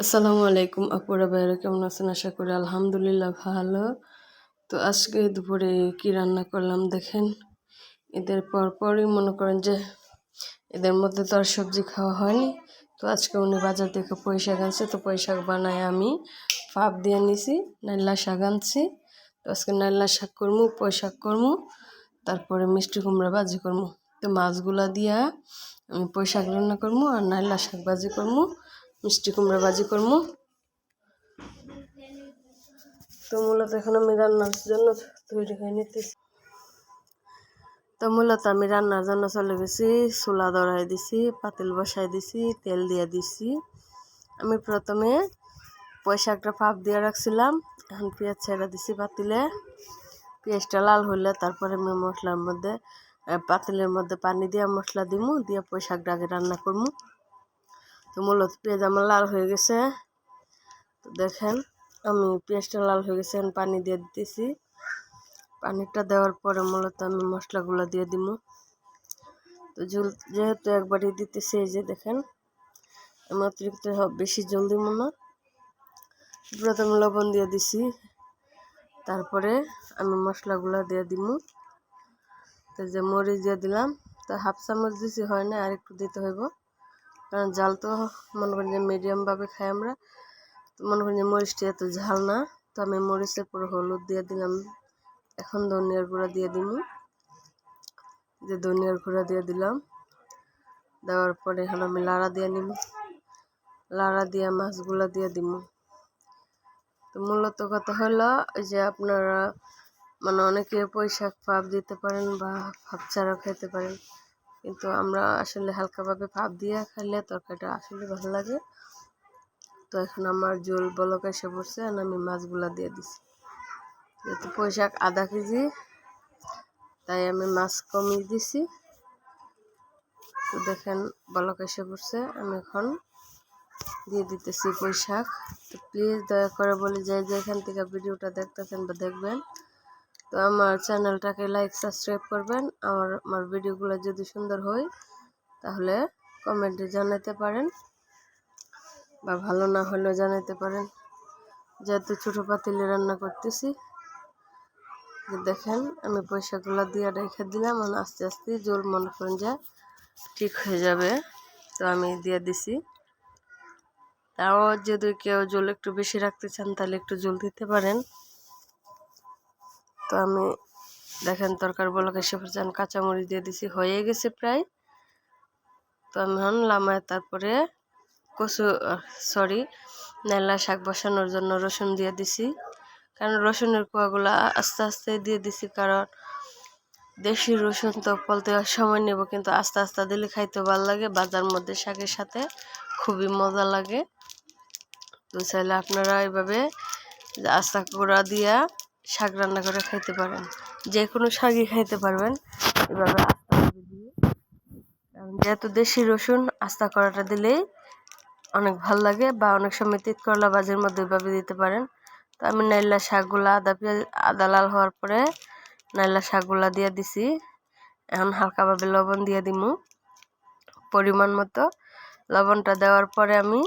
আসসালামু আলাইকুম আপুরা ভাইরা কেমন আছেন? আশা করি আলহামদুলিল্লাহ ভালো। তো আজকে দুপুরে কি রান্না করলাম দেখেন? এদের পরপরই মনে করেন যে এদের মধ্যে তো আর সবজি খাওয়া হয়নি। তো আজকে উনি বাজার থেকে শাক আনছে, তো শাক বানায় আমি। ফাপ দিয়ে নিছি নাইলা শাক আনছি। তো আজকে নাইলা শাক করমু শাক করমু, তারপরে মিষ্টি কুমড়া বাজি করমু। তো মাছগুলা দিয়া আমি শাক রান্না করমু আর নাইলা শাক বাজি করমু। মিষ্টি কুমড়া ভাজি করব তো মূলত এখন আমি রান্নার জন্য তৈরি হয়ে নিতেছি। তো মূলত আমি রান্নার জন্য চলে গেছি, চুলা দড়াই দিছি, পাতিল বসাই দিছি, তেল দিয়ে দিছি। আমি প্রথমে পয়সাটা পাপ দিয়ে রাখছিলাম, এখন পেঁয়াজ ছেড়ে দিছি পাতিলে। পেঁয়াজটা লাল হইলে তারপরে আমি মশলার মধ্যে পাতিলের মধ্যে পানি দিয়ে মশলা দিমু, দিয়ে পয়সাটা আগে রান্না করব তো মূলত পেঁয়াজ আমার লাল হয়ে গেছে। তো দেখেন, আমি পেঁয়াজটা লাল হয়ে গেছে পানি দিয়ে দিতেছি। পানিটা দেওয়ার পরে মূলত আমি মশলাগুলো দিয়ে দিব। তো ঝোল যেহেতু একবারই দিতেছি, এই যে দেখেন, আমি অতিরিক্ত বেশি জল দিব না। প্রথমে লবণ দিয়ে দিছি, তারপরে আমি মশলাগুলো দিয়ে দিব। তো যে মরিচ দিয়ে দিলাম, তো হাফ চামচ দিছি, হয় না আর একটু দিতে হইব। কারণ জাল তো মনে করেন যে মিডিয়ামভাবে খাই আমরা। তো মনে করেন যে মরিচটি এত ঝাল না, তো আমি মরিচের পরে হলুদ দিয়ে দিলাম। এখন ধনিয়ার গুঁড়া দিয়ে দিব। যে ধনিয়ার গুঁড়া দিয়ে দিলাম। দেওয়ার পরে এখন আমি লাড়া দিয়ে নিব। লাড়া দিয়ে মাছগুলো দিয়ে দিব। তো মূলত কথা হলো যে আপনারা মানে অনেকে পয়সা পাপ দিতে পারেন বা ভাব ছাড়াও খেতে পারেন। কিন্তু আমরা আসলে হালকাভাবে ভাপ দিয়ে খাইলে তরকারিটা আসলে ভালো লাগে। তো এখন আমার জল বলক এসে পড়ছে আর আমি মাছগুলা দিয়ে দিছি। যেহেতু পয়সাক আধা কেজি, তাই আমি মাছ কমিয়ে দিছি। তো দেখেন বলক এসে পড়ছে, আমি এখন দিয়ে দিতেছি পৈশাক তো প্লিজ দয়া করে বলি যে যেখান থেকে ভিডিওটা দেখতেছেন বা দেখবেন তো আমার চ্যানেলটাকে লাইক, সাবস্ক্রাইব করবেন। আমার আমার ভিডিওগুলো যদি সুন্দর হয়, তাহলে কমেন্টে জানাতে পারেন বা ভালো না হলেও জানাতে পারেন। যেহেতু ছোটো পাতিলে রান্না করতেছি দেখেন আমি পয়সাগুলো দিয়ে রেখে দিলাম মানে আস্তে আস্তে জল মনে করেন যে ঠিক হয়ে যাবে। তো আমি দিয়ে দিছি। তাও যদি কেউ জল একটু বেশি রাখতে চান, তাহলে একটু জল দিতে পারেন। তো আমি দেখেন তরকার বলকে এসে পড়ছেন কাঁচামরিচ দিয়ে দিছি, হয়ে গেছে প্রায়। তো আমি হন লামায় তারপরে কচু সরি নেলা শাক বসানোর জন্য রসুন দিয়ে দিছি। কারণ রসুনের কুয়াগুলো আস্তে আস্তে দিয়ে দিছি, কারণ দেশি রসুন তো ফলতে সময় নেব, কিন্তু আস্তে আস্তে দিলে খাইতে ভালো লাগে, বাজার মধ্যে শাকের সাথে খুবই মজা লাগে। তো চাইলে আপনারা এইভাবে আস্তা কুড়া দিয়া শাক রান্না করে খাইতে পারেন। যে কোনো শাকই খাইতে পারবেন। এভাবে আস্তা করে দিয়ে যেহেতু দেশি রসুন, আস্তা করাটা দিলেই অনেক ভালো লাগে বা অনেক সময় তিত করলা বাজের মধ্যে এভাবে দিতে পারেন। তো আমি নাইলা শাকগুলা, আদা পেঁয়াজ, আদা লাল হওয়ার পরে নাইলা শাকগুলা দিয়ে দিছি। এখন হালকাভাবে লবণ দিয়ে দিমু পরিমাণ মতো। লবণটা দেওয়ার পরে আমি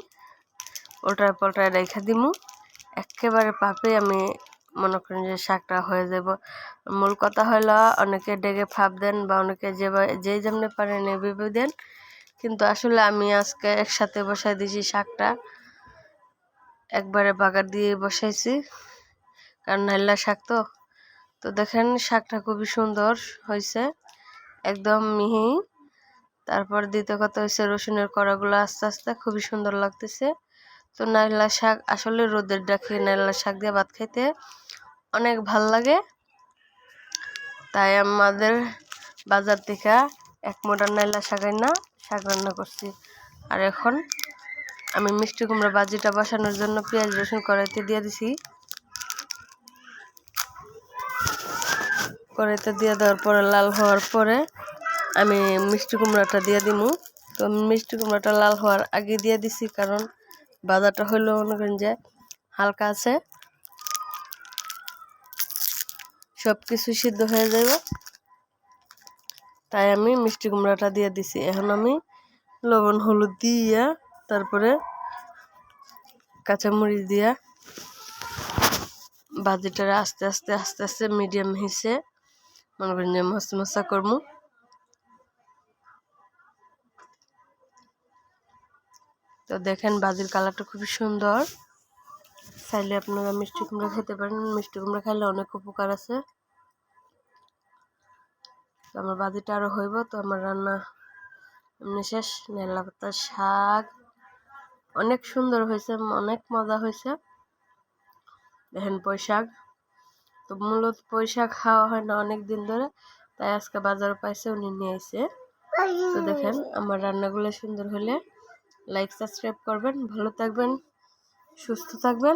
ওটার পলটায় রেখে দিমু। একেবারে পাপে আমি মনে করেন যে শাকটা হয়ে যাব মূল কথা হলো অনেকে ডেকে ফাপ দেন বা অনেকে যে যেই যেমনি পারেন এভাবে দেন। কিন্তু আসলে আমি আজকে একসাথে বসাই দিয়েছি শাকটা। একবারে বাগার দিয়ে বসাইছি। কারণ নাইলা শাক তো। তো দেখেন শাকটা খুবই সুন্দর হয়েছে একদম মিহি। তারপর দ্বিতীয় কথা হয়েছে রসুনের কড়াগুলো আস্তে আস্তে খুবই সুন্দর লাগতেছে। তো নাইলা শাক, আসলে রোদের ডাকে নাইলা শাক দিয়ে ভাত খাইতে অনেক ভালো লাগে। তাই আমাদের বাজার থেকে এক মোটার নাইলা শাকাই না শাক রান্না করছি। আর এখন আমি মিষ্টি কুমড়া বাজিটা বসানোর জন্য পেঁয়াজ, রসুন কড়াইতে দিয়ে দিছি। কড়াইতে দিয়ে দেওয়ার পরে লাল হওয়ার পরে আমি মিষ্টি কুমড়াটা দিয়ে দিমু। তো মিষ্টি কুমড়াটা লাল হওয়ার আগে দিয়ে দিছি, কারণ বাজারটা হইলেও মনে করেন যে হালকা আছে। সব কিছু সিদ্ধ হয়ে যাবে তাই আমি মিষ্টি কুমড়াটা দিয়ে দিছি। এখন আমি লবণ, হলুদ দিয়ে, তারপরে কাঁচামরিচ দিয়া বাজিটারে আস্তে আস্তে আস্তে আস্তে মিডিয়াম হিসে মনে করেন যে মশ মশা করমু তো দেখেন বাজির কালারটা খুবই সুন্দর। চাইলে আপনারা মিষ্টি কুমড়া খেতে পারেন। মিষ্টি কুমড়া খাইলে অনেক উপকার আছে। আমার বাজিটা আরও হইব, তো আমার রান্না এমনি শেষ। নেলা পাতার শাক অনেক সুন্দর হয়েছে, অনেক মজা হয়েছে। দেখেন পয়শাক তো মূলত পয়শাক খাওয়া হয় না অনেক দিন ধরে, তাই আজকে বাজারে পাইছে, উনি নিয়ে এসে তো দেখেন আমার রান্নাগুলো সুন্দর হলে লাইক, সাবস্ক্রাইব করবেন। ভালো থাকবেন, সুস্থ থাকবেন।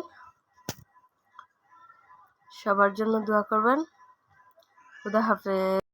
সবার জন্য দোয়া করবেন। খুদা হাফেজ।